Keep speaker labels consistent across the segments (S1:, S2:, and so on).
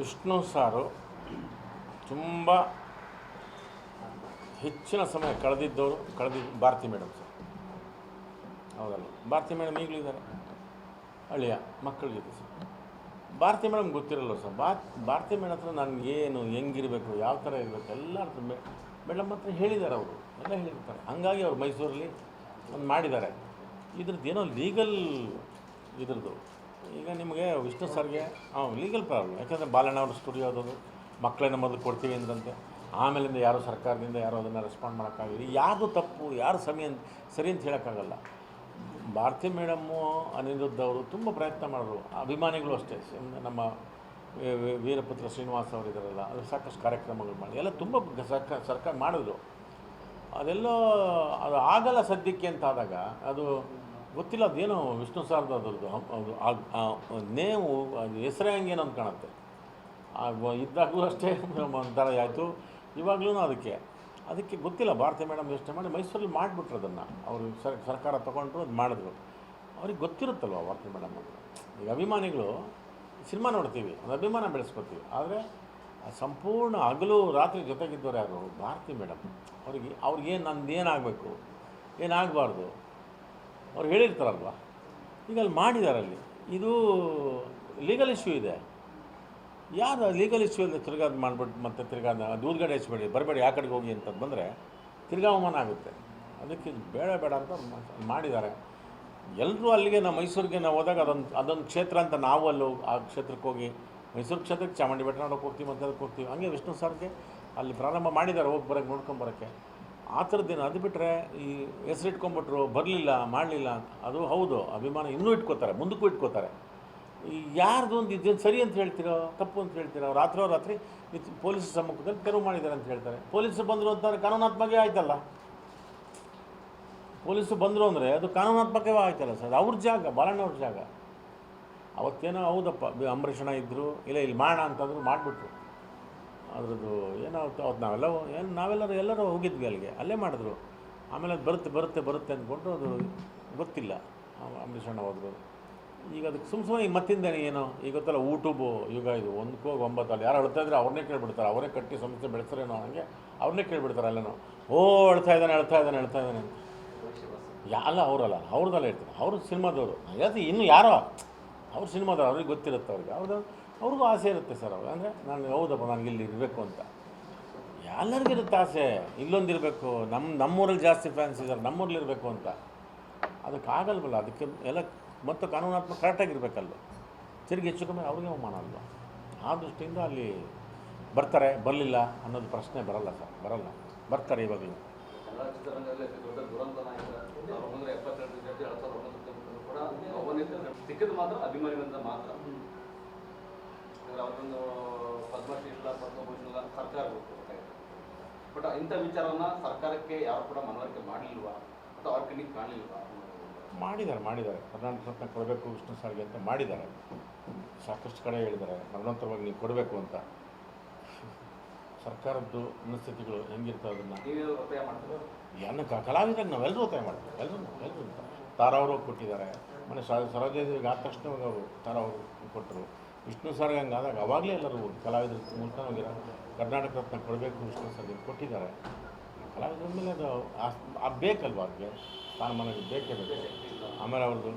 S1: ವಿಷ್ಣು ಸಾರು ತುಂಬ ಹೆಚ್ಚಿನ ಸಮಯ ಕಳೆದಿದ್ದವರು ಕಳೆದಿದ್ದು ಭಾರತಿ ಮೇಡಮ್ ಸರ್. ಹೌದಲ್ಲ? ಭಾರತಿ ಮೇಡಮ್ ಈಗಲೂ ಇದ್ದಾರೆ. ಅಳಿಯ ಜೊತೆ ಸರ್. ಭಾರತಿ ಮೇಡಮ್ ಗೊತ್ತಿರಲ್ಲ ಸರ್. ಭಾರತಿ ಮೇಡಮ್ ಹತ್ರ ನನಗೆ ಏನು, ಹೆಂಗಿರಬೇಕು, ಯಾವ ಥರ ಇರಬೇಕು ಎಲ್ಲ ಹತ್ರ ಮೇಡಮ್ ಹತ್ರ ಹೇಳಿದ್ದಾರೆ ಅವರು. ಎಲ್ಲ ಹೇಳಿರ್ತಾರೆ. ಹಾಗಾಗಿ ಅವ್ರು ಮೈಸೂರಲ್ಲಿ ಒಂದು ಮಾಡಿದ್ದಾರೆ. ಇದ್ರದ್ದು ಏನೋ ಲೀಗಲ್ ಇದ್ರದ್ದು. ಈಗ ನಿಮಗೆ ವಿಷ್ಣು ಸರ್ಗೆ ಹಾಂ ಲೀಗಲ್ ಪ್ರಾಬ್ಲಮ್ ಯಾಕಂದರೆ ಬಾಲಣ್ಣ ಅವ್ರ ಸ್ಟುಡಿಯೋ ಅದದು ಮಕ್ಕಳನ್ನ ಮೊದಲು ಕೊಡ್ತೀವಿ ಅಂದ್ರಂತೆ. ಆಮೇಲಿಂದ ಯಾರು ಸರ್ಕಾರದಿಂದ ಯಾರೋ ಅದನ್ನು ರೆಸ್ಪಾಂಡ್ ಮಾಡೋಕ್ಕಾಗಲಿ ಯಾವುದು ತಪ್ಪು, ಯಾರು ಸಮಯ ಸರಿ ಅಂತ ಹೇಳೋಕ್ಕಾಗಲ್ಲ. ಭಾರತಿ ಮೇಡಮ್ಮು ಅನಿರುದ್ಧ ಅವರು ತುಂಬ ಪ್ರಯತ್ನ ಮಾಡಿದ್ರು. ಅಭಿಮಾನಿಗಳು ಅಷ್ಟೇ. ನಮ್ಮ ವೀರಪುತ್ರ ಶ್ರೀನಿವಾಸ್ ಅವರು ಇದ್ದಾರಲ್ಲ, ಅದು ಸಾಕಷ್ಟು ಕಾರ್ಯಕ್ರಮಗಳು ಮಾಡಿ. ಎಲ್ಲ ತುಂಬ ಸರ್ಕಾರ ಸರ್ಕಾರ ಮಾಡಿದ್ರು. ಅದೆಲ್ಲೋ, ಅದು ಆಗಲ್ಲ ಸದ್ಯಕ್ಕೆ ಅಂತ ಆದಾಗ, ಅದು ಗೊತ್ತಿಲ್ಲ ಅದೇನೋ ವಿಷ್ಣು ಸಾರದ ಅದರದ್ದು ಅದು ನೇಮು, ಅದು ಹೆಸರೇ ಅಂತ ಕಾಣುತ್ತೆ. ಇದ್ದಾಗಲೂ ಅಷ್ಟೇ ಒಂಥರ ಆಯಿತು. ಇವಾಗಲೂ ಅದಕ್ಕೆ. ಅದಕ್ಕೆ ಗೊತ್ತಿಲ್ಲ ಭಾರತಿ ಮೇಡಮ್ ಯೋಚನೆ ಮಾಡಿ, ಮೈಸೂರಲ್ಲಿ ಮಾಡಿಬಿಟ್ರು ಅದನ್ನು. ಅವರು ಸರ್, ಸರ್ಕಾರ ತೊಗೊಂಡ್ರು, ಅದು ಮಾಡಿದ್ರು. ಅವ್ರಿಗೆ ಗೊತ್ತಿರುತ್ತಲ್ವ ಭಾರತಿ ಮೇಡಮ್ ಅಂತ ಈಗ ಅಭಿಮಾನಿಗಳು ಸಿನಿಮಾ ನೋಡ್ತೀವಿ, ಒಂದು ಅಭಿಮಾನ ಬೆಳೆಸ್ಕೊತೀವಿ. ಆದರೆ ಸಂಪೂರ್ಣ ಹಗಲು ರಾತ್ರಿ ಜೊತೆಗಿದ್ದವ್ರು ಯಾರು? ಭಾರತಿ ಮೇಡಮ್ ಅವ್ರಿಗೆ ಏನು ನಂದು ಏನಾಗಬೇಕು ಏನಾಗಬಾರ್ದು ಅವ್ರು ಹೇಳಿರ್ತಾರಲ್ವ? ಈಗ ಅಲ್ಲಿ ಮಾಡಿದ್ದಾರೆ ಅಲ್ಲಿ ಇದು ಲೀಗಲ್ ಇಶ್ಯೂ ಇದೆ. ಯಾರು ಲೀಗಲ್ ಇಶ್ಯೂ ಅಂದರೆ ತಿರ್ಗಾದ್ ಮಾಡಿಬಿಟ್ಟು ಮತ್ತು ಮತ್ತೆ ತಿರ್ಗಾ ಹೆಚ್ಚಬೇಡಿ ದೂದ್ಗಡೆ ಹಚ್ಬೇಡಿ, ಬರಬೇಡಿ, ಆ ಕಡೆಗೆ ಹೋಗಿ ಅಂತ ಬಂದರೆ ತಿರ್ಗಾ ಅವಮಾನ ಆಗುತ್ತೆ. ಅದಕ್ಕೆ ಬೇಡ ಬೇಡ ಅಂತ ಮಾಡಿದ್ದಾರೆ. ಎಲ್ಲರೂ ಅಲ್ಲಿಗೆ ನಾವು ಮೈಸೂರಿಗೆ ನಾವು ಹೋದಾಗ ಅದೊಂದು ಅದೊಂದು ಕ್ಷೇತ್ರ ಅಂತ ನಾವು ಅಲ್ಲಿ ಆ ಕ್ಷೇತ್ರಕ್ಕೆ ಹೋಗಿ ಮೈಸೂರು ಕ್ಷೇತ್ರಕ್ಕೆ ಚಾಮುಂಡಿ ಬೆಟ್ಟ ನೋಡೋಕೆ ಹೋಗ್ತೀವಿ ಮತ್ತೆ ಹೋಗ್ತೀವಿ, ಹಂಗೆ ವಿಷ್ಣು ಸರ್ಗೆ ಅಲ್ಲಿ ಪ್ರಾರಂಭ ಮಾಡಿದ್ದಾರೆ, ಹೋಗಿ ಬರೋಕ್ಕೆ ನೋಡ್ಕೊಂಬರೋಕ್ಕೆ ಆ ಥರದ್ದೇನು ಅದು ಬಿಟ್ಟರೆ ಈ ಹೆಸರಿಟ್ಕೊಂಬಿಟ್ರು ಬರಲಿಲ್ಲ, ಮಾಡಲಿಲ್ಲ ಅಂತ. ಅದು ಹೌದು, ಅಭಿಮಾನ ಇನ್ನೂ ಇಟ್ಕೋತಾರೆ, ಮುಂದಕ್ಕೂ ಇಟ್ಕೋತಾರೆ. ಈ ಯಾರ್ದು ಒಂದು ಇದೇನು ಸರಿ ಅಂತ ಹೇಳ್ತೀರೋ, ತಪ್ಪು ಅಂತ ಹೇಳ್ತೀರೋ, ರಾತ್ರೋ ರಾತ್ರಿ ಪೊಲೀಸ್ ಸಮ್ಮುಖದಲ್ಲಿ ತೆರವು ಮಾಡಿದ್ದಾರೆ ಅಂತ ಹೇಳ್ತಾರೆ. ಪೊಲೀಸರು ಬಂದರು ಅಂತಾರೆ ಕಾನೂನಾತ್ಮಕ ಆಯ್ತಲ್ಲ? ಪೊಲೀಸರು ಬಂದರು ಅಂದರೆ ಅದು ಕಾನೂನಾತ್ಮಕವೇ ಆಯ್ತಲ್ಲ ಸರ್? ಅವ್ರ ಜಾಗ ಬಾಲಣ್ಣವ್ರ ಜಾಗ. ಅವತ್ತೇನೋ ಹೌದಪ್ಪ ಅಂಬರೀಷಣ ಇದ್ದರು ಇಲ್ಲ ಇಲ್ಲಿ ಮಾಡೋಣ ಅಂತಂದ್ರು ಮಾಡಿಬಿಟ್ರು. ಅದ್ರದ್ದು ಏನಾಗುತ್ತೋ ಅವತ್ತು ನಾವೆಲ್ಲ ಏನು, ನಾವೆಲ್ಲರೂ ಎಲ್ಲರೂ ಹೋಗಿದ್ವಿ ಅಲ್ಲಿಗೆ, ಅಲ್ಲೇ ಮಾಡಿದ್ರು. ಆಮೇಲೆ ಅದು ಬರುತ್ತೆ ಬರುತ್ತೆ ಬರುತ್ತೆ ಅಂದ್ಕೊಂಡು ಅದು ಗೊತ್ತಿಲ್ಲ. ಅಂಬರೀಷಣ್ಣ ಹೋದ್ರು. ಈಗ ಅದಕ್ಕೆ ಸುಮ್ಮ ಸುಮ್ಮನೆ ಈಗ ಮತ್ತಿಂದ ಏನೋ? ಈಗ ಗೊತ್ತಲ್ಲ ಯೂಟ್ಯೂಬು ಯುಗ ಇದು ಒಂದಕ್ಕೆ ಹೋಗಿ ಒಂಬತ್ತಲ್ಲಿ ಯಾರು ಅಳ್ತಾ ಇದ್ರೆ ಅವ್ರನ್ನೇ ಕೇಳಿಬಿಡ್ತಾರೆ. ಅವರೇ ಕಟ್ಟಿ ಸಂಸ್ಥೆ ಬೆಳೆಸ್ತಾರೇನೋ ಹಂಗೆ ಅವ್ರನ್ನೇ ಕೇಳಿಬಿಡ್ತಾರೆ ಅಲ್ಲೇನೋ. ಓ, ಅಳ್ತಾ ಇದ್ದಾನೆ ಅಳ್ತಾ ಇದ್ದಾನೆ ಅಳ್ತಾ ಇದ್ದಾನೆ ಯಾ, ಅಲ್ಲ, ಅವರಲ್ಲ, ಅವ್ರದ್ದಲ್ಲ ಹೇಳ್ತಾರೆ ಅವರು ಸಿನಿಮಾದವರು. ಹೇಳ್ತೀನಿ ಇನ್ನು ಯಾರೋ ಅವ್ರ ಸಿನಿಮಾದ ಅವ್ರಿಗೆ ಗೊತ್ತಿರುತ್ತೆ ಅವ್ರಿಗೆ. ಅವ್ರದ್ದು ಅವ್ರಿಗೂ ಆಸೆ ಇರುತ್ತೆ ಸರ್ ಅವ್ರು ಅಂದರೆ ನಾನು ಹೌದಪ್ಪ ನನಗೆ ಇಲ್ಲಿ ಇರಬೇಕು ಅಂತ. ಎಲ್ಲರಿಗೂ ಇರುತ್ತೆ ಆಸೆ. ಇಲ್ಲೊಂದಿರಬೇಕು ನಮ್ಮ ನಮ್ಮೂರಲ್ಲಿ ಜಾಸ್ತಿ ಫ್ಯಾನ್ಸ್ ಇದ್ದಾರೆ ನಮ್ಮೂರಲ್ಲಿ ಇರಬೇಕು ಅಂತ. ಅದಕ್ಕೆ ಆಗಲ್ವಲ್ಲ? ಅದಕ್ಕೆ ಎಲ್ಲ ಮತ್ತು ಕಾನೂನಾತ್ಮಕ ಕರೆಕ್ಟಾಗಿರ್ಬೇಕಲ್ವ ತಿರುಗಿ ಹೆಚ್ಚು ಕಮ್ಮಿ ಅವ್ರಿಗೆ ಅವಮಾನ ಅಲ್ವ? ಆ ದೃಷ್ಟಿಯಿಂದ ಅಲ್ಲಿ ಬರ್ತಾರೆ. ಬರಲಿಲ್ಲ ಅನ್ನೋದು ಪ್ರಶ್ನೆ ಬರಲ್ಲ ಸರ್. ಬರಲ್ಲ. ಬರ್ತಾರೆ ಇವಾಗಲೂ.
S2: ಕೂಡ ಅವನಿಂದ ಸಿಕ್ಕಿದ್ದು ಮಾತ್ರ ಅಭಿಮಾನಿಗಳಿಂದ ಮಾತ್ರ. ಅಂದ್ರೆ ಅವರೊಂದು ಪದ್ಮಶ್ರೀ ಇಲ್ಲ ಪದ್ಮಭೂಷಣ ಇಲ್ಲ ಸರ್ಕಾರ ಬಟ್ ಇಂಥ ವಿಚಾರವನ್ನ ಸರ್ಕಾರಕ್ಕೆ ಯಾರು ಕೂಡ ಮನವರಿಕೆ ಮಾಡಲಿಲ್ವಾ ಅಥವಾ ಅವ್ರ ಕಣ್ಣಿಗೆ ಕಾಣಲಿಲ್ವಾ
S1: ಮಾಡಿದ್ದಾರೆ ಮಾಡಿದ್ದಾರೆ. ಕರ್ನಾಟಕ ರತ್ನ ಕೊಡಬೇಕು ವಿಷ್ಣು ಸಾರಿಗೆ ಅಂತ ಮಾಡಿದ್ದಾರೆ. ಸಾಕಷ್ಟು ಕಡೆ ಹೇಳಿದ್ದಾರೆ. ಮರಣೋತ್ತರವಾಗಿ ನೀವು ಕೊಡಬೇಕು ಅಂತ. ಸರ್ಕಾರದ್ದು ಮನಸ್ಥಿತಿಗಳು ಹೆಂಗಿರ್ತವೆ ಅದನ್ನು?
S2: ನೀವೇನಾದ್ರು ಒತ್ತಾಯ ಮಾಡ್ತೀರಾ?
S1: ಏನು ಕಲಾವಿದರಿಗೆ ನಾವೆಲ್ಲರೂ ಒತ್ತಾಯ ಮಾಡ್ತೀವಿ. ಎಲ್ಲರೂ ಎಲ್ಲರೂ ತಾರಾ ಅವರು ಕೊಟ್ಟಿದ್ದಾರೆ ಮನೆ ಸರೋಜದೇವಿಗೆ ಆದ ತಕ್ಷಣ ಅವರು ತಾರಾ ಅವರು ಕೊಟ್ಟರು. ವಿಷ್ಣು ಸರ್ಗೆ ಆದಾಗ ಅವಾಗಲೇ ಎಲ್ಲರೂ ಕಲಾವಿದರು ಮೂಲಕ ಹೋಗಿರೋ ಕರ್ನಾಟಕ ರತ್ನ ಕೊಡಬೇಕು ವಿಷ್ಣು ಸರ್ಗೆ ಕೊಟ್ಟಿದ್ದಾರೆ. ಕಲಾವಿದ್ರ ಮೇಲೆ ಅದು ಆ ಬೇಕಲ್ವ ಅವ್ರಿಗೆ? ಸ್ಥಾನಮಾನಕ್ಕೆ ಬೇಕೇ ಬೇಕು? ಆಮೇಲೆ ಅವ್ರದ್ದು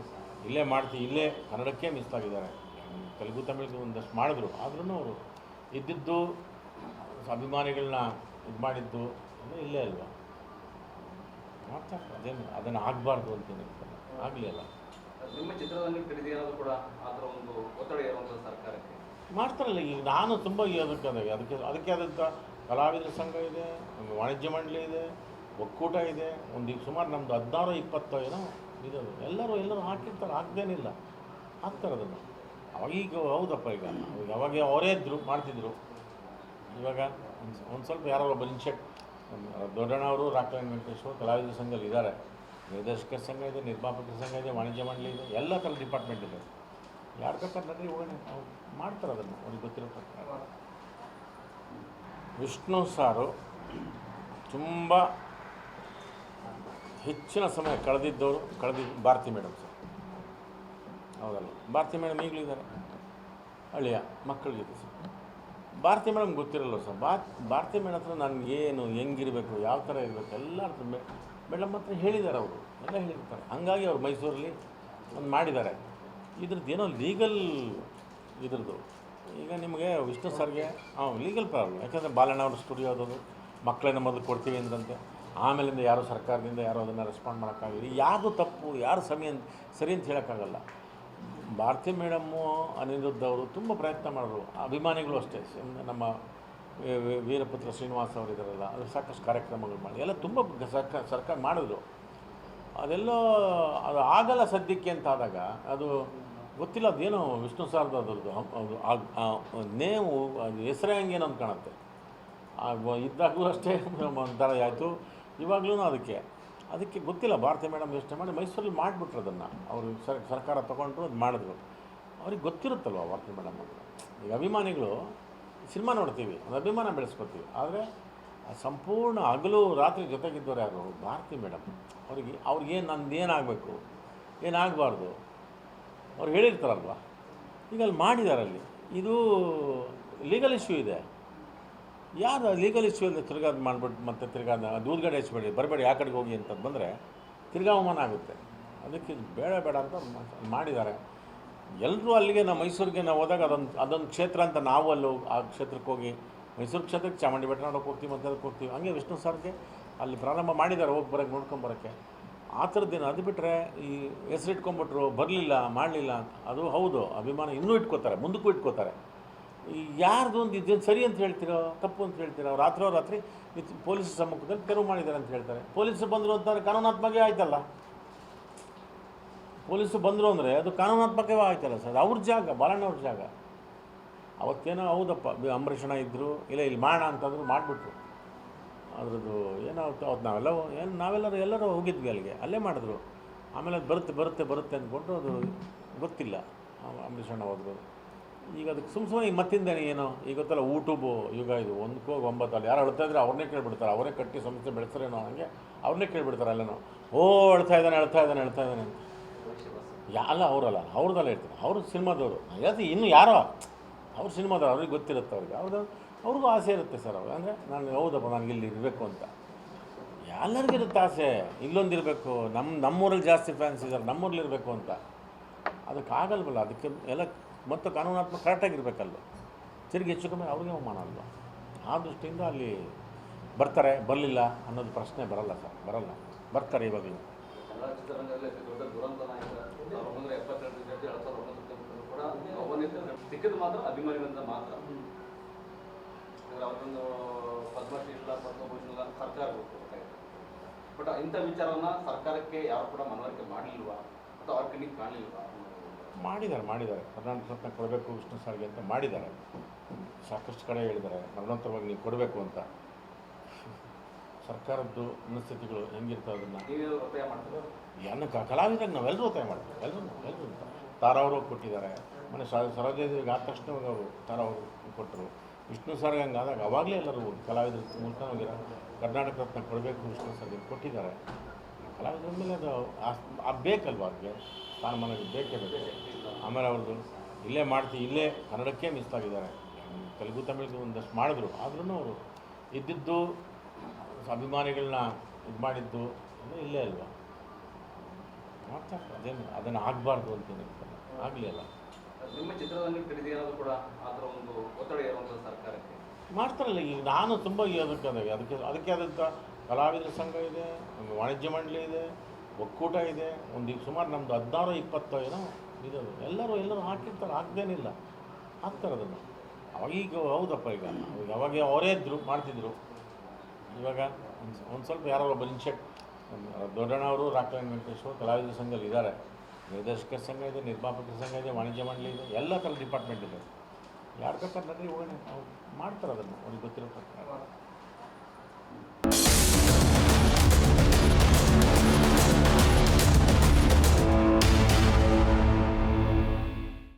S1: ಇಲ್ಲೇ ಮಾಡ್ತೀವಿ ಇಲ್ಲೇ ಕನ್ನಡಕ್ಕೆ ಮಿಸ್ತಾಗಿದ್ದಾರೆ ತೆಲುಗು, ತಮಿಳಿಗೆ ಒಂದಷ್ಟು ಮಾಡಿದ್ರು. ಆದ್ರೂ ಅವರು ಇದ್ದಿದ್ದು, ಅಭಿಮಾನಿಗಳನ್ನ ಇದು ಮಾಡಿದ್ದು ಇಲ್ಲೇ ಅಲ್ವಾ? ಮಾಡ್ತಾರೆ ಅದೇನು ಅದನ್ನು ಆಗಬಾರ್ದು ಅಂತೀನಿ ಆಗಲಿ ಅಲ್ಲ.
S2: ನಿಮ್ಮ ಚಿತ್ರದಲ್ಲಿ ಏನಾದ್ರು ಕೂಡ ಆ ಥರ ಒಂದು ಒತ್ತಡ ಇರುವಂಥ ಸರ್ಕಾರಕ್ಕೆ?
S1: ಮಾಡ್ತಾರಲ್ಲ ಈಗ ನಾನು ತುಂಬ ಅದಕ್ಕೆ ಅದಕ್ಕೆ ಅದಕ್ಕೆ ಆದಂಥ ಕಲಾವಿದರ ಸಂಘ ಇದೆ ನಮ್ಮ ವಾಣಿಜ್ಯ ಮಂಡಳಿ ಇದೆ ಒಕ್ಕೂಟ ಇದೆ ಒಂದು ಈಗ ಸುಮಾರು ನಮ್ಮದು ಹದಿನಾರು ಇಪ್ಪತ್ತು ಏನೋ ಇದು ಎಲ್ಲರೂ ಎಲ್ಲರೂ ಹಾಕಿರ್ತಾರೆ ಹಾಕ್ದೇನಿಲ್ಲ ಹಾಕ್ತಾರೆ ಅದನ್ನು ಅವಾಗ ಈಗ ಹೌದಪ್ಪ ಈಗ ಈಗ ಅವಾಗ ಅವರೇ ಇದ್ದರು ಮಾಡ್ತಿದ್ರು. ಇವಾಗ ಒಂದು ಒಂದು ಸ್ವಲ್ಪ ಯಾರೋ ಒಬ್ಬ ಇನ್ಶೆಟ್ ದೊಡ್ಡಣ್ಣ ಅವರು ರಾಕ್ಲೈನ್ ವೆಂಕಟೇಶ್ವರ ಕಲಾವಿದರ ಸಂಘದಲ್ಲಿ ಇದ್ದಾರೆ. ನಿರ್ದೇಶಕರ ಸಂಘ ಇದೆ ನಿರ್ಮಾಪಕರ ಸಂಘ ಇದೆ, ವಾಣಿಜ್ಯ ಮಂಡಳಿ ಇದೆ, ಎಲ್ಲ ಥರ ಡಿಪಾರ್ಟ್ಮೆಂಟ್ ಇದೆ. ಯಾರು ಬೇಕಾದ್ರೆ ಹೋಗೋಣ ಅವ್ರು ಮಾಡ್ತಾರೆ ಅದನ್ನು, ಅವ್ರಿಗೆ ಗೊತ್ತಿರೋ ಪ್ರಕಾರ. ವಿಷ್ಣು ಸಾರು ತುಂಬ ಹೆಚ್ಚಿನ ಸಮಯ ಕಳೆದಿದ್ದವರು ಕಳೆದಿದ್ದು ಭಾರತಿ ಮೇಡಮ್ ಸರ್. ಹೌದಲ್ಲ? ಭಾರತಿ ಮೇಡಮ್ ಈಗಲೂ ಇದ್ದಾರೆ. ಅಳಿಯ ಮಕ್ಕಳಿಗಿದೆ ಸರ್. ಭಾರತಿ ಮೇಡಮ್ ಗೊತ್ತಿರಲ್ಲ ಸರ್. ಬಾತ್ ಭಾರತಿ ಮೇಡಮ್ ಹತ್ರ ನನಗೆ ಏನು ಹೆಂಗಿರಬೇಕು, ಯಾವ ಥರ ಇರಬೇಕು ಎಲ್ಲ ಅರ್ಥ ಮೇಡಮ್ ಹತ್ರ ಹೇಳಿದ್ದಾರೆ ಅವರು. ಎಲ್ಲ ಹೇಳಿರ್ತಾರೆ. ಹಂಗಾಗಿ ಅವ್ರು ಮೈಸೂರಲ್ಲಿ ಒಂದು ಮಾಡಿದ್ದಾರೆ. ಇದ್ರದ್ದು ಏನೋ ಲೀಗಲ್ ಇದ್ರದ್ದು. ಈಗ ನಿಮಗೆ ವಿಷ್ಣು ಸರ್ಗೆ ಹಾಂ ಲೀಗಲ್ ಪ್ರಾಬ್ಲಮ್. ಯಾಕಂದರೆ ಬಾಲಣ್ಣ ಅವ್ರ ಸ್ಟುಡಿಯೋ ಅದು ಮಕ್ಕಳನ್ನ ಮೊದಲು ಕೊಡ್ತೀವಿ ಅಂದ್ರಂತೆ. ಆಮೇಲಿಂದ ಯಾರೋ ಸರ್ಕಾರದಿಂದ ಯಾರೋ ಅದನ್ನು ರೆಸ್ಪಾಂಡ್ ಮಾಡೋಕ್ಕಾಗಲಿ. ಯಾವುದು ತಪ್ಪು, ಯಾರು ಸಮಯ ಸರಿ ಅಂತ ಹೇಳೋಕ್ಕಾಗಲ್ಲ. ಭಾರತಿ ಮೇಡಮ್ಮು ಅನಿರುದ್ಧ ಅವರು ತುಂಬ ಪ್ರಯತ್ನ ಮಾಡಿದ್ರು. ಅಭಿಮಾನಿಗಳು ಅಷ್ಟೇ. ನಮ್ಮ ವೀರಪುತ್ರ ಶ್ರೀನಿವಾಸ್ ಅವರು ಇದ್ದಾರಲ್ಲ ಅದು ಸಾಕಷ್ಟು ಕಾರ್ಯಕ್ರಮಗಳು ಮಾಡಿ, ಎಲ್ಲ ತುಂಬ ಸರ್ಕಾರ ಸರ್ಕಾರ ಮಾಡಿದ್ರು. ಅದೆಲ್ಲೋ, ಅದು ಆಗಲ್ಲ ಸದ್ಯಕ್ಕೆ ಅಂತ ಆದಾಗ, ಅದು ಗೊತ್ತಿಲ್ಲ ಅದೇನೋ ವಿಷ್ಣು ಸಾರದ ಅದರದ್ದು ಅದು ನೇವು ಅದು ಹೆಸರೇ ಹಂಗೇನೋ ಅಂತ ಕಾಣುತ್ತೆ. ಇದ್ದಾಗಲೂ ಅಷ್ಟೇ ಒಂಥರ ಆಯಿತು. ಇವಾಗಲೂ ಅದಕ್ಕೆ. ಅದಕ್ಕೆ ಗೊತ್ತಿಲ್ಲ ಭಾರತಿ ಮೇಡಮ್ ಯೋಚನೆ ಮಾಡಿ ಮೈಸೂರಲ್ಲಿ ಮಾಡಿಬಿಟ್ರು ಅದನ್ನು. ಅವರು ಸರ್, ಸರ್ಕಾರ ತೊಗೊಂಡ್ರು, ಅದು ಮಾಡಿದ್ರು. ಅವ್ರಿಗೆ ಗೊತ್ತಿರುತ್ತಲ್ವ ಭಾರತಿ ಮೇಡಮ್ ಅಂತ. ಈಗ ಅಭಿಮಾನಿಗಳು ಸಿನಿಮಾ ನೋಡ್ತೀವಿ, ಒಂದು ಅಭಿಮಾನ ಬೆಳೆಸ್ಕೊತೀವಿ. ಆದರೆ ಸಂಪೂರ್ಣ ಹಗಲು ರಾತ್ರಿ ಜೊತೆಗಿದ್ದವ್ರು ಯಾರು? ಭಾರತಿ ಮೇಡಮ್. ಅವ್ರಿಗೆ ಅವ್ರಿಗೆ ನಂದು ಏನಾಗಬೇಕು ಏನಾಗಬಾರ್ದು ಅವ್ರು ಹೇಳಿರ್ತಾರಲ್ವ? ಈಗ ಅಲ್ಲಿ ಮಾಡಿದ್ದಾರೆ ಇದು ಲೀಗಲ್ ಇಶ್ಯೂ ಇದೆ. ಯಾರು ಲೀಗಲ್ ಇಶ್ಯೂ ಅಲ್ಲಿ ತಿರ್ಗಾ ಅದು ಮಾಡ್ಬಿಟ್ಟು ಮತ್ತೆ ತಿರ್ಗಾ ದೂರ್ಗಡೆ ಹಚ್ಬೇಡಿ ಬರಬೇಡಿ, ಆ ಕಡೆಗೆ ಹೋಗಿ ಅಂತ ಬಂದರೆ ತಿರ್ಗಾ ಅವಮಾನ ಆಗುತ್ತೆ. ಅದಕ್ಕೆ ಬೇಡ ಬೇಡ ಅಂತ ಮಾಡಿದ್ದಾರೆ. ಎಲ್ಲರೂ ಅಲ್ಲಿಗೆ ನಾವು ಮೈಸೂರಿಗೆ ನಾವು ಹೋದಾಗ ಅದೊಂದು ಅದೊಂದು ಕ್ಷೇತ್ರ ಅಂತ ನಾವು ಅಲ್ಲಿ ಆ ಕ್ಷೇತ್ರಕ್ಕೆ ಹೋಗಿ ಮೈಸೂರು ಕ್ಷೇತ್ರಕ್ಕೆ ಚಾಮುಂಡಿ ಬೆಟ್ಟ ನೋಡೋಕೆ ಹೋಗ್ತೀವಿ ಮತ್ತೆ ಅದಕ್ಕೆ ಹೋಗ್ತೀವಿ. ಹಂಗೆ ವಿಷ್ಣು ಸರ್ಗೆ ಅಲ್ಲಿ ಪ್ರಾರಂಭ ಮಾಡಿದ್ದಾರೆ, ಹೋಗಿ ಬರೋಕ್ಕೆ. ನೋಡ್ಕೊಂಬರೋಕ್ಕೆ ಆ ಥರದ್ದೇನು ಅದು ಬಿಟ್ಟರೆ ಈ ಹೆಸರಿಟ್ಕೊಂಬಿಟ್ರು ಬರಲಿಲ್ಲ, ಮಾಡಲಿಲ್ಲ ಅದು ಹೌದು. ಅಭಿಮಾನ ಇನ್ನೂ ಇಟ್ಕೋತಾರೆ, ಮುಂದಕ್ಕೂ ಇಟ್ಕೋತಾರೆ. ಈ ಯಾರ್ದು ಒಂದು ಇದೇನು ಸರಿ ಅಂತ ಹೇಳ್ತಿರೋ, ತಪ್ಪು ಅಂತ ಹೇಳ್ತಿರೋ, ರಾತ್ರೋ ರಾತ್ರಿ ನಿತ್ ಪೊಲೀಸ್ ಸಮ್ಮುಖದಲ್ಲಿ ತೆರವು ಮಾಡಿದ್ದಾರೆ ಅಂತ ಹೇಳ್ತಾರೆ. ಪೊಲೀಸರು ಬಂದರು ಅಂತಾರೆ ಕಾನೂನಾತ್ಮಕ ಆಯ್ತಲ್ಲ? ಪೊಲೀಸರು ಬಂದರು ಅಂದರೆ ಅದು ಕಾನೂನಾತ್ಮಕವೇ ಆಯ್ತಲ್ಲ ಸರ್? ಅವ್ರ ಜಾಗ ಬಾಲಣ್ಣವ್ರ ಜಾಗ. ಅವತ್ತೇನೋ ಹೌದಪ್ಪ ಅಂಬರೀಷಣ ಇದ್ದರು ಇಲ್ಲ ಇಲ್ಲಿ ಮಾಡೋಣ ಅಂತಂದ್ರು ಮಾಡಿಬಿಟ್ರು. ಅದ್ರದ್ದು ಏನಾಗುತ್ತೆ ಅವತ್ತು ನಾವೆಲ್ಲ ಏನು ನಾವೆಲ್ಲರೂ ಎಲ್ಲರೂ ಹೋಗಿದ್ವಿ ಅಲ್ಲಿಗೆ, ಅಲ್ಲೇ ಮಾಡಿದ್ರು. ಆಮೇಲೆ ಅದು ಬರುತ್ತೆ ಬರುತ್ತೆ ಬರುತ್ತೆ ಅಂದ್ಕೊಂಡು ಅದು ಗೊತ್ತಿಲ್ಲ. ಅಂಬರೀಷಣ್ಣ ಹೋದ್ರು. ಈಗ ಅದಕ್ಕೆ ಸುಮ್ಮ ಸುಮ್ಮನೆ ಈಗ ಮತ್ತಿಂದ ಏನೋ? ಈಗ ಗೊತ್ತಲ್ಲ, ಊಟೂಬು, ಯುಗ ಇದು ಒಂದಕ್ಕೆ ಹೋಗಿ ಒಂಬತ್ತಲ್ಲ ಯಾರು ಅಳ್ತಾ ಇದ್ರೆ ಅವ್ರನ್ನೇ ಕೇಳಿಬಿಡ್ತಾರೆ. ಅವರೇ ಕಟ್ಟಿ ಸಮಸ್ಯೆ ಬೆಳೆಸ್ರೇನೋ ಹಂಗೆ ಅವ್ರನ್ನೇ ಕೇಳಿಬಿಡ್ತಾರೆ ಅಲ್ಲೇನೋ. ಓ, ಅಳ್ತಾ ಇದ್ದಾನೆ ಅಳ್ತಾ ಇದ್ದಾನೆ ಅಳ್ತಾ ಇದ್ದಾನೆ ಅಂತ. ಯಾ, ಅಲ್ಲ, ಅವರಲ್ಲ ಅವ್ರದ್ದಲ್ಲ ಹೇಳ್ತಾರೆ ಅವರು ಸಿನಿಮಾದವರು. ಹೇಳ್ತೀನಿ ಇನ್ನು ಯಾರೋ? ಅವ್ರ ಸಿನಿಮಾದವ್ರು, ಅವ್ರಿಗೆ ಗೊತ್ತಿರುತ್ತೆ ಅವ್ರಿಗೆ. ಅವ್ರದ್ದು, ಅವ್ರಿಗೂ ಆಸೆ ಇರುತ್ತೆ ಸರ್ ಅವ್ರು ಅಂದರೆ ನಾನು ಹೌದಪ್ಪ ನನಗೆ ಇಲ್ಲಿ ಇರಬೇಕು ಅಂತ. ಎಲ್ಲರಿಗೂ ಇರುತ್ತೆ ಆಸೆ. ಇಲ್ಲೊಂದಿರಬೇಕು ನಮ್ಮ ನಮ್ಮೂರಲ್ಲಿ ಜಾಸ್ತಿ ಫ್ಯಾನ್ಸ್ ಇದ್ದಾರೆ. ನಮ್ಮೂರಲ್ಲಿ ಇರಬೇಕು ಅಂತ. ಅದಕ್ಕೆ ಆಗಲ್ವಲ್ಲ ಅದಕ್ಕೆ ಎಲ್ಲ ಮತ್ತು ಕಾನೂನಾತ್ಮಕ ಕರೆಕ್ಟಾಗಿರ್ಬೇಕಲ್ವ? ತಿರುಗಿ ಹೆಚ್ಚು ಕಮ್ಮಿ ಅವ್ರಿಗೆ ಅಲ್ವ? ಆ ದೃಷ್ಟಿಯಿಂದ ಅಲ್ಲಿ ಬರ್ತಾರೆ, ಬರಲಿಲ್ಲ ಅನ್ನೋದು ಪ್ರಶ್ನೆ ಬರಲ್ಲ ಸರ್, ಬರಲ್ಲ. ಬರ್ತಾರೆ ಇವಾಗಲೂ.
S2: ಬಟ್ ಇಂಥ ವಿಚಾರವನ್ನ ಸರ್ಕಾರಕ್ಕೆ ಯಾರು ಕೂಡ ಮನವರಿಕೆ ಮಾಡಲಿಲ್ವಾ ಅಥವಾ ಅವ್ರ ಕಣ್ಣಿಗೆ ಕಾಣಲಿಲ್ವಾ?
S1: ಮಾಡಿದ್ದಾರೆ ಮಾಡಿದ್ದಾರೆ. ಕರ್ನಾಟಕ ರತ್ನ ಕೊಡಬೇಕು ವಿಷ್ಣು ಸಾರಿಗೆ ಅಂತ ಮಾಡಿದ್ದಾರೆ. ಸಾಕಷ್ಟು ಕಡೆ ಹೇಳಿದ್ದಾರೆ ಮರಣೋತ್ತರವಾಗಿ ನೀವು ಕೊಡಬೇಕು ಅಂತ. ಸರ್ಕಾರದ್ದು ಮನಸ್ಥಿತಿಗಳು ಹೆಂಗಿರ್ತವೆ ಅದನ್ನು?
S2: ಕಲಾವಿದಾಗ
S1: ಏನು ಕಲಾವಿದರಿಗೆ ನಾವೆಲ್ಲರೂ ಒತ್ತಾಯ ಮಾಡ್ತೀವಿ. ಎಲ್ಲರೂ ಎಲ್ಲರೂ ಅಂತ. ಅವರು ಕೊಟ್ಟಿದ್ದಾರೆ. ಮನೆ ಸರೋಜದೇವಿಗೆ ಆದ ತಕ್ಷಣ ಅವರು ತಾರಾವರು ಕೊಟ್ಟರು. ವಿಷ್ಣು ಸಾರ್ಗೆ ಹಂಗಾದಾಗ ಅವಾಗಲೇ ಎಲ್ಲರೂ ಕಲಾವಿದರು ಮೂಲಕ ಹೋಗಿರೋ ಕರ್ನಾಟಕ ರತ್ನ ಕೊಡಬೇಕು ವಿಷ್ಣು ಸಾರ್ಗೆ ಕೊಟ್ಟಿದ್ದಾರೆ. ಕಲಾವಿದ್ರ ಮೇಲೆ ಅದು ಆ ಬೇಕಲ್ವ ಅದಕ್ಕೆ ಸ್ಥಾನಮಾನ ಬೇಕೇ ಬೇಕು. ಆಮೇಲೆ ಅವ್ರದ್ದು ಇಲ್ಲೇ ಮಾಡ್ತೀವಿ ಇಲ್ಲೇ ಕನ್ನಡಕ್ಕೆ ಮಿಸ್ತಾಗಿದ್ದಾರೆ. ತೆಲುಗು ತಮಿಳಿಗೆ ಒಂದಷ್ಟು ಮಾಡಿದ್ರು. ಆದ್ರೂ ಅವರು ಇದ್ದಿದ್ದು ಅಭಿಮಾನಿಗಳನ್ನ ಇದು ಮಾಡಿದ್ದು ಇಲ್ಲೇ ಅಲ್ವಾ? ಮಾಡ್ತಾರೆ ಅದೇನು ಅದನ್ನು ಆಗಬಾರ್ದು ಅಂತ ಆಗಲಿ ಅಲ್ಲ.
S2: ನಿಮ್ಮ ಚಿತ್ರದಲ್ಲಿ ಕೂಡ ಆ ಥರ ಒಂದು ಒತ್ತಡ ಇರುವಂಥ ಸರ್ಕಾರಕ್ಕೆ?
S1: ಮಾಡ್ತಾರಲ್ಲ ಈಗ ನಾನು ತುಂಬ ಅದಕ್ಕೆ ಅದಕ್ಕೆ ಅದಕ್ಕೆ ಆದಂಥ ಕಲಾವಿದರ ಸಂಘ ಇದೆ, ಒಂದು ವಾಣಿಜ್ಯ ಮಂಡಳಿ ಇದೆ, ಒಕ್ಕೂಟ ಇದೆ, ಒಂದು ಈಗ ಸುಮಾರು ನಮ್ಮದು ಹದಿನಾರು, ಇಪ್ಪತ್ತು ಏನೋ ಇದು ಎಲ್ಲರೂ ಎಲ್ಲರೂ ಹಾಕಿರ್ತಾರೆ, ಹಾಕ್ದೇನಿಲ್ಲ. ಹಾಕ್ತಾರೆ ಅದನ್ನು ಅವಾಗ ಈಗ ಹೌದಪ್ಪ ಈಗ. ಈಗ ಅವಾಗ ಅವರೇ ಇದ್ದರು ಮಾಡ್ತಿದ್ರು. ಇವಾಗ ಒಂದು ಸ್ವಲ್ಪ ಯಾರೋ ಒಬ್ಬ ಇನ್ಶೆಟ್ ದೊಡ್ಡಣ್ಣವರು ರಾಕ್ಲೈನ್ ವೆಂಕಟೇಶ್ವರು ಕಲಾವಿದರ ಸಂಘದಲ್ಲಿ ಇದ್ದಾರೆ. ನಿರ್ದೇಶಕರ ಸಂಘ ಇದೆ, ನಿರ್ಮಾಪಕರ ಸಂಘ ಇದೆ, ವಾಣಿಜ್ಯ ಮಂಡಳಿ ಇದೆ, ಎಲ್ಲ ಥರ ಡಿಪಾರ್ಟ್ಮೆಂಟ್ ಇದೆ. ಯಾರು ಬೇಕಾದ್ರೆ ಹೋಗೋಣ ಮಾಡ್ತಾರೆ ಅದನ್ನು ಅವ್ರಿಗೆ ಗೊತ್ತಿರೋ ಪ್ರಕಾರ.